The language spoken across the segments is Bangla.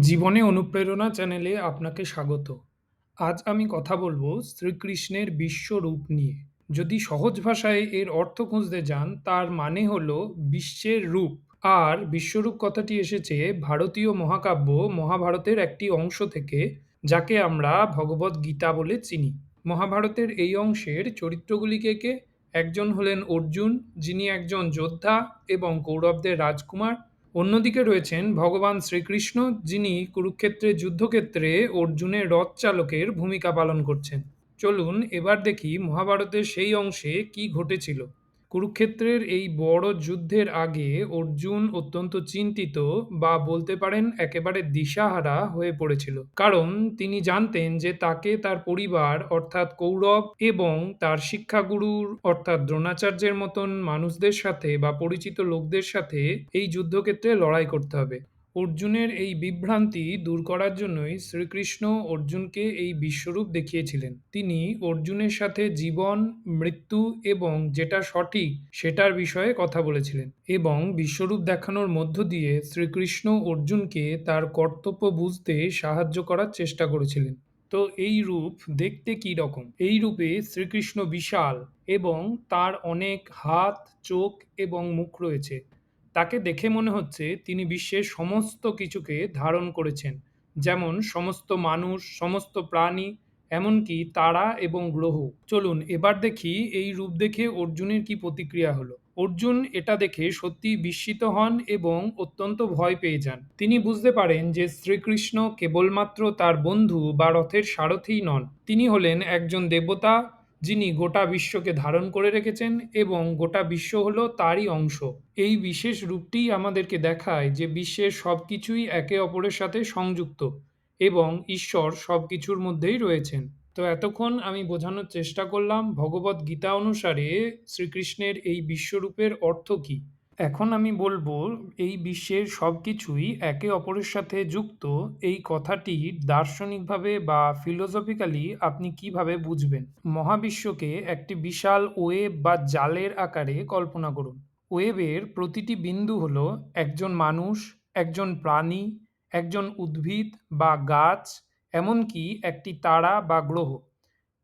জীবনে অনুপ্রেরণা চ্যানেলে আপনাকে স্বাগত। আজ আমি কথা বলব শ্রীকৃষ্ণের বিশ্বরূপ নিয়ে। যদি সহজ ভাষায় এর অর্থ খুঁজতে যান, তার মানে হলো বিশ্বের রূপ। আর বিশ্বরূপ কথাটি এসেছে ভারতীয় মহাকাব্য মহাভারতের একটি অংশ থেকে, যাকে আমরা ভগবদ্গীতা বলে চিনি। মহাভারতের এই অংশের চরিত্রগুলিকে কে? একজন হলেন অর্জুন, যিনি একজন যোদ্ধা এবং কৌরবদের রাজকুমার। অন্যদিকে রয়েছেন ভগবান শ্রীকৃষ্ণ, যিনি কুরুক্ষেত্রে যুদ্ধক্ষেত্রে অর্জুনের রথ চালকের ভূমিকা পালন করছেন। চলুন এবার দেখি মহাভারতের সেই অংশে কি ঘটেছিল। কুরুক্ষেত্রের এই বড় যুদ্ধের আগে অর্জুন অত্যন্ত চিন্তিত বা বলতে পারেন একেবারে দিশাহারা হয়ে পড়েছিল। কারণ তিনি জানতেন যে তাকে তার পরিবার অর্থাৎ কৌরব এবং তার শিক্ষাগুরুর অর্থাৎ দ্রোণাচার্যের মতন মানুষদের সাথে বা পরিচিত লোকদের সাথে এই যুদ্ধক্ষেত্রে লড়াই করতে হবে। অর্জুনের এই বিভ্রান্তি দূর করার জন্যই শ্রীকৃষ্ণ অর্জুনকে এই বিশ্বরূপ দেখিয়েছিলেন। তিনি অর্জুনের সাথে জীবন, মৃত্যু এবং যেটা সঠিক সেটার বিষয়ে কথা বলেছিলেন এবং বিশ্বরূপ দেখানোর মধ্য দিয়ে শ্রীকৃষ্ণ অর্জুনকে তার কর্তব্য বুঝতে সাহায্য করার চেষ্টা করেছিলেন। তো এই রূপ দেখতে কি রকম? এই রূপে শ্রীকৃষ্ণ বিশাল এবং তার অনেক হাত, চোখ এবং মুখ রয়েছে। তাকে দেখে মনে হচ্ছে তিনি বিশ্বের সমস্ত কিছুকে ধারণ করেছেন, যেমন সমস্ত মানুষ, সমস্ত প্রাণী, এমনকি তারা এবং গ্রহ। চলুন এবার দেখি এই রূপ দেখে অর্জুনের কি প্রতিক্রিয়া হলো। অর্জুন এটা দেখে সত্যি বিস্মিত হন এবং অত্যন্ত ভয় পেয়ে যান। তিনি বুঝতে পারেন যে শ্রীকৃষ্ণ কেবলমাত্র তার বন্ধু বা রথের সারথিই নন। তিনি হলেন একজন দেবতা যিনি গোটা বিশ্বকে ধারণ করে রেখেছেন এবং গোটা বিশ্ব হলো তারই অংশ। এই বিশেষ রূপটিই আমাদেরকে দেখায় যে বিশ্বের সব কিছুই একে অপরের সাথে সংযুক্ত এবং ঈশ্বর সব কিছুর মধ্যেই রয়েছেন। তো এতক্ষণ আমি বোঝানোর চেষ্টা করলাম ভগবত গীতা অনুসারে শ্রীকৃষ্ণের এই বিশ্বরূপের অর্থ কী? এখন আমি বলব, এই বিশ্বের সব কিছুই একে অপরের সাথে যুক্ত। এই কথাটি দার্শনিকভাবে বা ফিলোসফিক্যালি আপনি কীভাবে বুঝবেন? মহাবিশ্বকে একটি বিশাল ওয়েব বা জালের আকারে কল্পনা করুন। ওয়েবের প্রতিটি বিন্দু হলো একজন মানুষ, একজন প্রাণী, একজন উদ্ভিদ বা গাছ, এমনকি একটি তারা বা গ্রহ।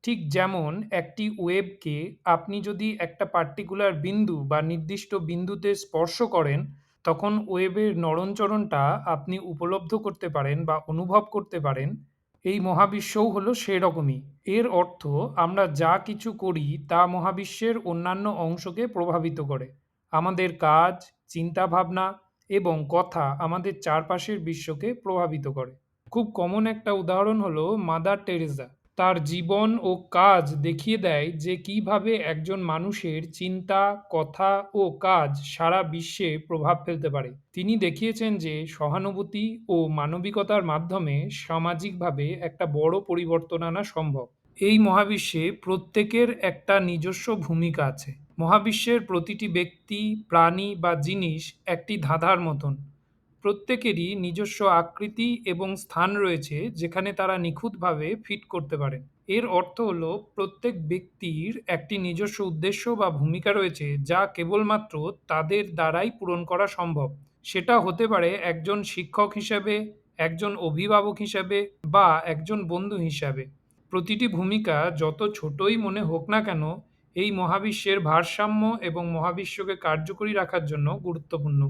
ঠিক যেমন একটি ওয়েবকে আপনি যদি একটা পার্টিকুলার বিন্দু বা নির্দিষ্ট বিন্দুতে স্পর্শ করেন, তখন ওয়েবের নড়নচড়নটা আপনি উপলব্ধ করতে পারেন বা অনুভব করতে পারেন। এই মহাবিশ্বও হলো সেরকমই। এর অর্থ আমরা যা কিছু করি তা মহাবিশ্বের অন্যান্য অংশকে প্রভাবিত করে। আমাদের কাজ, চিন্তাভাবনা এবং কথা আমাদের চারপাশের বিশ্বকে প্রভাবিত করে। খুব কমন একটা উদাহরণ হলো মাদার টেরেসা। তার জীবন ও কাজ দেখিয়ে দেয় যে কীভাবে একজন মানুষের চিন্তা, কথা ও কাজ সারা বিশ্বে প্রভাব ফেলতে পারে। তিনি দেখিয়েছেন যে সহানুভূতি ও মানবিকতার মাধ্যমে সামাজিকভাবে একটা বড় পরিবর্তন আনা সম্ভব। এই মহাবিশ্বে প্রত্যেকের একটা নিজস্ব ভূমিকা আছে। মহাবিশ্বের প্রতিটি ব্যক্তি, প্রাণী বা জিনিস একটি ধাঁধার মতন। প্রত্যেকেরই নিজস্ব আকৃতি এবং স্থান রয়েছে যেখানে তারা নিখুঁতভাবে ফিট করতে পারেন এর অর্থ হলো, প্রত্যেক ব্যক্তির একটি নিজস্ব উদ্দেশ্য বা ভূমিকা রয়েছে যা কেবলমাত্র তাদের দ্বারাই পূরণ করা সম্ভব। সেটা হতে পারে একজন শিক্ষক হিসাবে, একজন অভিভাবক হিসাবে বা একজন বন্ধু হিসাবে। প্রতিটি ভূমিকা যত ছোটই মনে হোক না কেন, এই মহাবিশ্বের ভারসাম্য এবং মহাবিশ্বকে কার্যকরী রাখার জন্য গুরুত্বপূর্ণ।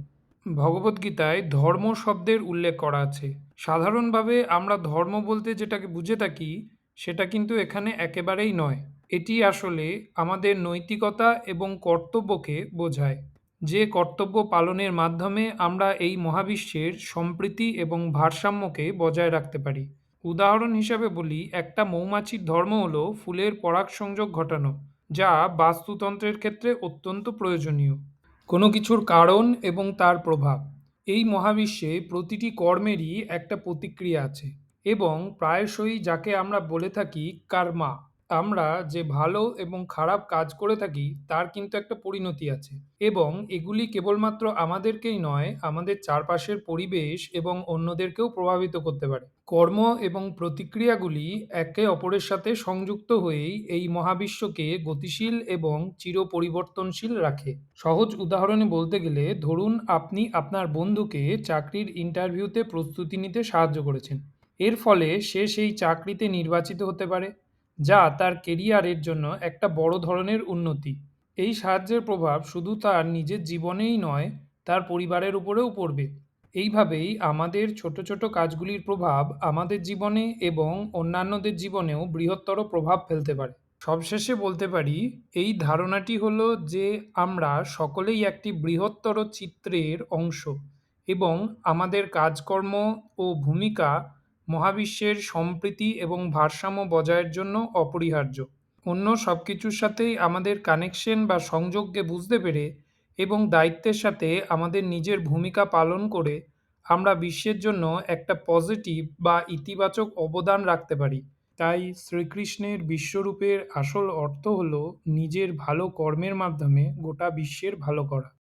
ভগবদ্গীতায় ধর্ম শব্দের উল্লেখ করা আছে। সাধারণভাবে আমরা ধর্ম বলতে যেটাকে বুঝে থাকি, সেটা কিন্তু এখানে একেবারেই নয়। এটি আসলে আমাদের নৈতিকতা এবং কর্তব্যকে বোঝায়। যে কর্তব্য পালনের মাধ্যমে আমরা এই মহাবিশ্বের সম্প্রীতি এবং ভারসাম্যকে বজায় রাখতে পারি। উদাহরণ হিসাবে বলি, একটা মৌমাছির ধর্ম হলো ফুলের পরাগ সংযোগ ঘটানো, যা বাস্তুতন্ত্রের ক্ষেত্রে অত্যন্ত প্রয়োজনীয়। কোনো কিছুর কারণ এবং তার প্রভাব। এই মহাবিশ্বে প্রতিটি কর্মেরই একটা প্রতিক্রিয়া আছে এবং প্রায়শই যাকে আমরা বলে থাকি কার্মা। আমরা যে ভালো এবং খারাপ কাজ করে থাকি, তার কিন্তু একটা পরিণতি আছে। এবং এগুলি কেবলমাত্র আমাদেরকেই নয়, আমাদের চারপাশের পরিবেশ এবং অন্যদেরকেও প্রভাবিত করতে পারে। কর্ম এবং প্রতিক্রিয়াগুলি একে অপরের সাথে সংযুক্ত হয়েই এই মহাবিশ্বকে গতিশীল এবং চিরপরিবর্তনশীল রাখে। সহজ উদাহরণে বলতে গেলে, ধরুন আপনি আপনার বন্ধুকে চাকরির ইন্টারভিউতে প্রস্তুতি নিতে সাহায্য করেছেন। এর ফলে সে সেই চাকরিতে নির্বাচিত হতে পারে। যা তার কেরিয়ারের জন্য একটা বড় ধরনের উন্নতি। এই সাহায্যের প্রভাব শুধু তার নিজের জীবনেই নয়, তার পরিবারের উপরেও পড়বে। এইভাবেই আমাদের ছোট ছোট কাজগুলির প্রভাব আমাদের জীবনে এবং অন্যান্যদের জীবনেও বৃহত্তর প্রভাব ফেলতে পারে। সবশেষে বলতে পারি, এই ধারণাটি হলো যে আমরা সকলেই একটি বৃহত্তর চিত্রের অংশ এবং আমাদের কাজকর্ম ও ভূমিকা মহাবিশ্বের সম্প্রীতি এবং ভারসাম্য বজায়ের জন্য অপরিহার্য। অন্য সব কিছুর সাথেই আমাদের কানেকশন বা সংযোগকে বুঝতে পেরে এবং দায়িত্বের সাথে আমাদের নিজের ভূমিকা পালন করে আমরা বিশ্বের জন্য একটা পজিটিভ বা ইতিবাচক অবদান রাখতে পারি। তাই শ্রীকৃষ্ণের বিশ্বরূপের আসল অর্থ হলো নিজের ভালো কর্মের মাধ্যমে গোটা বিশ্বের ভালো করা।